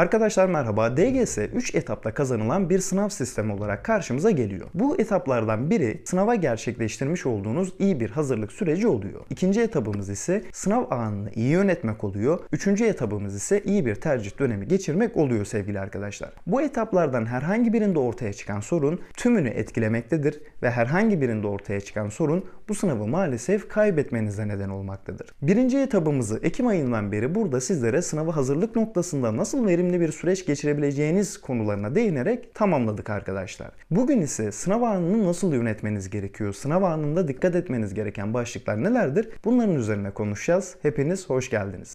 Arkadaşlar merhaba. DGS 3 etapta kazanılan bir sınav sistemi olarak karşımıza geliyor. Bu etaplardan biri sınava gerçekleştirmiş olduğunuz iyi bir hazırlık süreci oluyor. İkinci etabımız ise sınav anını iyi yönetmek oluyor. Üçüncü etabımız ise iyi bir tercih dönemi geçirmek oluyor sevgili arkadaşlar. Bu etaplardan herhangi birinde ortaya çıkan sorun tümünü etkilemektedir ve herhangi birinde ortaya çıkan sorun bu sınavı maalesef kaybetmenize neden olmaktadır. Birinci etabımızı Ekim ayından beri burada sizlere sınava hazırlık noktasında nasıl verimli bir süreç geçirebileceğiniz konularına değinerek tamamladık arkadaşlar. Bugün ise sınav anını nasıl yönetmeniz gerekiyor? Sınav anında dikkat etmeniz gereken başlıklar nelerdir? Bunların üzerine konuşacağız. Hepiniz hoş geldiniz.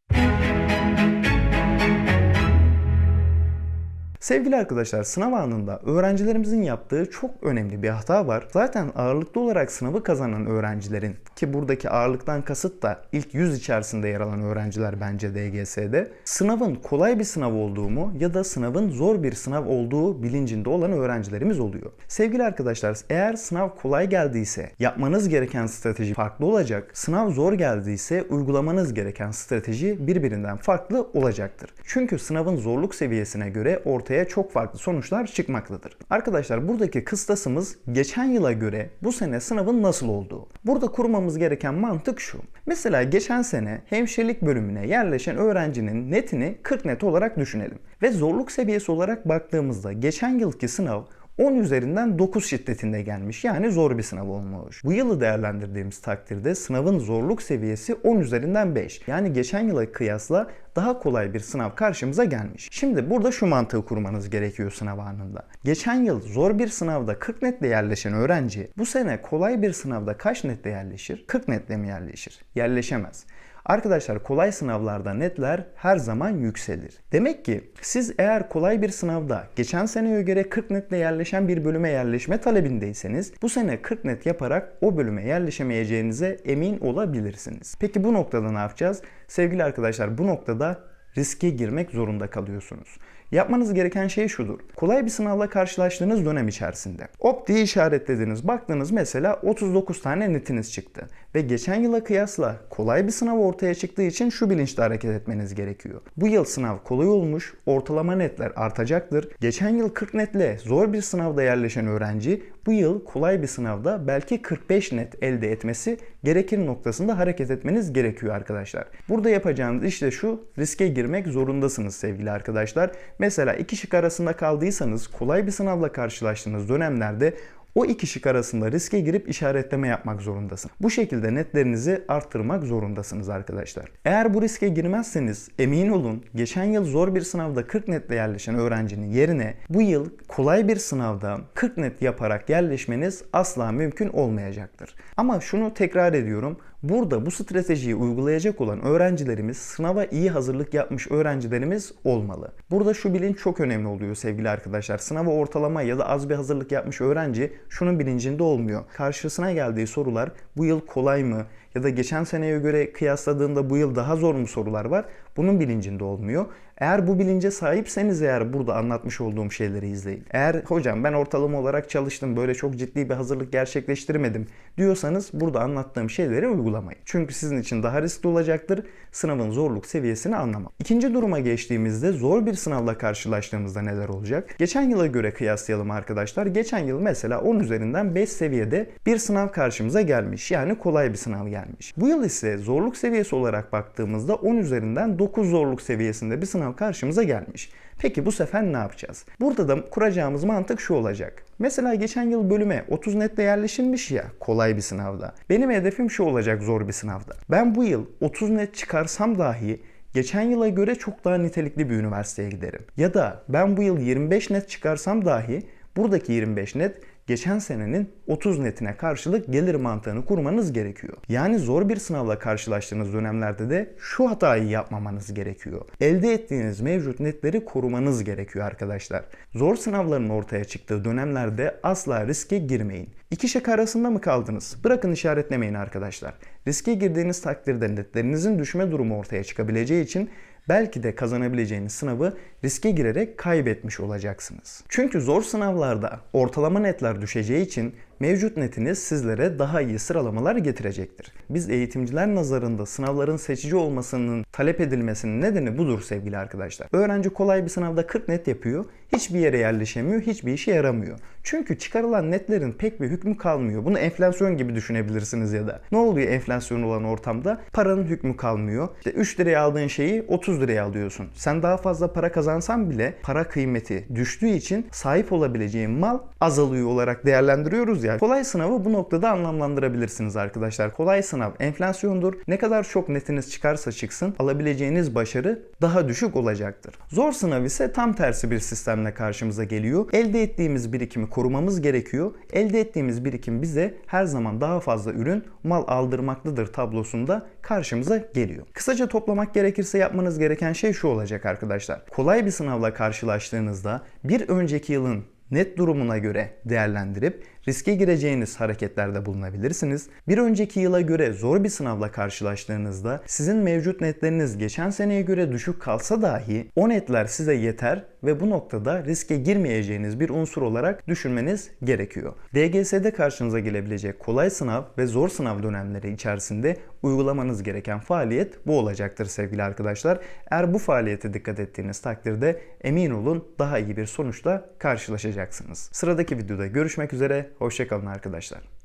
Sevgili arkadaşlar sınav anında öğrencilerimizin yaptığı çok önemli bir hata var. Zaten ağırlıklı olarak sınavı kazanan öğrencilerin ki buradaki ağırlıktan kasıt da ilk 100 içerisinde yer alan öğrenciler bence DGS'de sınavın kolay bir sınav olduğumu ya da sınavın zor bir sınav olduğu bilincinde olan öğrencilerimiz oluyor. Sevgili arkadaşlar eğer sınav kolay geldiyse yapmanız gereken strateji farklı olacak. Sınav zor geldiyse uygulamanız gereken strateji birbirinden farklı olacaktır. Çünkü sınavın zorluk seviyesine göre ortaya çok farklı sonuçlar çıkmaktadır. Arkadaşlar buradaki kıstasımız geçen yıla göre bu sene sınavın nasıl olduğu. Burada kurmamız gereken mantık şu. Mesela geçen sene hemşirelik bölümüne yerleşen öğrencinin netini 40 net olarak düşünelim. Ve zorluk seviyesi olarak baktığımızda geçen yılki sınav 10 üzerinden 9 şiddetinde gelmiş. Yani zor bir sınav olmuş. Bu yılı değerlendirdiğimiz takdirde sınavın zorluk seviyesi 10 üzerinden 5. Yani geçen yıla kıyasla daha kolay bir sınav karşımıza gelmiş. Şimdi burada şu mantığı kurmanız gerekiyor sınav anında. Geçen yıl zor bir sınavda 40 netle yerleşen öğrenci bu sene kolay bir sınavda kaç netle yerleşir? 40 netle mi yerleşir? Yerleşemez. Arkadaşlar kolay sınavlarda netler her zaman yükselir. Demek ki siz eğer kolay bir sınavda geçen seneye göre 40 netle yerleşen bir bölüme yerleşme talebindeyseniz bu sene 40 net yaparak o bölüme yerleşemeyeceğinize emin olabilirsiniz. Peki bu noktada ne yapacağız? Sevgili arkadaşlar bu noktada riske girmek zorunda kalıyorsunuz. Yapmanız gereken şey şudur. Kolay bir sınavla karşılaştığınız dönem içerisinde. Op diye işaretlediniz. Baktınız mesela 39 tane netiniz çıktı. Ve geçen yıla kıyasla kolay bir sınav ortaya çıktığı için şu bilinçle hareket etmeniz gerekiyor. Bu yıl sınav kolay olmuş, ortalama netler artacaktır. Geçen yıl 40 netle zor bir sınavda yerleşen öğrenci bu yıl kolay bir sınavda belki 45 net elde etmesi gerekir noktasında hareket etmeniz gerekiyor arkadaşlar. Burada yapacağınız işte şu riske girmek zorundasınız sevgili arkadaşlar. Mesela iki şık arasında kaldıysanız kolay bir sınavla karşılaştığınız dönemlerde o iki şık arasında riske girip işaretleme yapmak zorundasın. Bu şekilde netlerinizi arttırmak zorundasınız arkadaşlar. Eğer bu riske girmezseniz emin olun geçen yıl zor bir sınavda 40 netle yerleşen öğrencinin yerine bu yıl kolay bir sınavda 40 net yaparak yerleşmeniz asla mümkün olmayacaktır. Ama şunu tekrar ediyorum. Burada bu stratejiyi uygulayacak olan öğrencilerimiz sınava iyi hazırlık yapmış öğrencilerimiz olmalı. Burada şu bilinç çok önemli oluyor sevgili arkadaşlar. Sınava ortalama ya da az bir hazırlık yapmış öğrenci şunun bilincinde olmuyor. Karşısına geldiği sorular bu yıl kolay mı ya da geçen seneye göre kıyasladığında bu yıl daha zor mu sorular var? Bunun bilincinde olmuyor. Eğer bu bilince sahipseniz eğer burada anlatmış olduğum şeyleri izleyin. Eğer hocam ben ortalama olarak çalıştım böyle çok ciddi bir hazırlık gerçekleştirmedim diyorsanız burada anlattığım şeyleri uygulamayın. Çünkü sizin için daha riskli olacaktır sınavın zorluk seviyesini anlamak. İkinci duruma geçtiğimizde zor bir sınavla karşılaştığımızda neler olacak? Geçen yıla göre kıyaslayalım arkadaşlar. Geçen yıl mesela 10 üzerinden 5 seviyede bir sınav karşımıza gelmiş. Yani kolay bir sınav gelmiş. Bu yıl ise zorluk seviyesi olarak baktığımızda 10 üzerinden 9 zorluk seviyesinde bir sınav karşımıza gelmiş. Peki bu sefer ne yapacağız? Burada da kuracağımız mantık şu olacak. Mesela geçen yıl bölüme 30 netle yerleşilmiş ya kolay bir sınavda. Benim hedefim şu olacak zor bir sınavda. Ben bu yıl 30 net çıkarsam dahi geçen yıla göre çok daha nitelikli bir üniversiteye giderim. Ya da ben bu yıl 25 net çıkarsam dahi buradaki 25 net geçen senenin 30 netine karşılık gelir mantığını kurmanız gerekiyor. Yani zor bir sınavla karşılaştığınız dönemlerde de şu hatayı yapmamanız gerekiyor. Elde ettiğiniz mevcut netleri korumanız gerekiyor arkadaşlar. Zor sınavların ortaya çıktığı dönemlerde asla riske girmeyin. İki şık arasında mı kaldınız? Bırakın işaretlemeyin arkadaşlar. Riske girdiğiniz takdirde netlerinizin düşme durumu ortaya çıkabileceği için belki de kazanabileceğiniz sınavı riske girerek kaybetmiş olacaksınız. Çünkü zor sınavlarda ortalama netler düşeceği için mevcut netiniz sizlere daha iyi sıralamalar getirecektir. Biz eğitimciler nazarında sınavların seçici olmasının talep edilmesinin nedeni budur sevgili arkadaşlar. Öğrenci kolay bir sınavda 40 net yapıyor, hiçbir yere yerleşemiyor, hiçbir işe yaramıyor. Çünkü çıkarılan netlerin pek bir hükmü kalmıyor. Bunu enflasyon gibi düşünebilirsiniz ya da. Ne oluyor enflasyon olan ortamda? Paranın hükmü kalmıyor. İşte 3 liraya aldığın şeyi 30 liraya alıyorsun. Sen daha fazla para kazansan bile para kıymeti düştüğü için sahip olabileceğin mal azalıyor olarak değerlendiriyoruz ya. Kolay sınavı bu noktada anlamlandırabilirsiniz arkadaşlar. Kolay sınav enflasyondur. Ne kadar çok netiniz çıkarsa çıksın alabileceğiniz başarı daha düşük olacaktır. Zor sınav ise tam tersi bir sistemle karşımıza geliyor. Elde ettiğimiz birikimi korumamız gerekiyor. Elde ettiğimiz birikim bize her zaman daha fazla ürün, mal aldırmaktadır tablosunda karşımıza geliyor. Kısaca toplamak gerekirse yapmanız gereken şey şu olacak arkadaşlar. Kolay bir sınavla karşılaştığınızda bir önceki yılın net durumuna göre değerlendirip riske gireceğiniz hareketlerde bulunabilirsiniz. Bir önceki yıla göre zor bir sınavla karşılaştığınızda sizin mevcut netleriniz geçen seneye göre düşük kalsa dahi o netler size yeter ve bu noktada riske girmeyeceğiniz bir unsur olarak düşünmeniz gerekiyor. DGS'de karşınıza gelebilecek kolay sınav ve zor sınav dönemleri içerisinde uygulamanız gereken faaliyet bu olacaktır sevgili arkadaşlar. Eğer bu faaliyete dikkat ettiğiniz takdirde emin olun daha iyi bir sonuçla karşılaşacaksınız. Sıradaki videoda görüşmek üzere. Hoşçakalın arkadaşlar.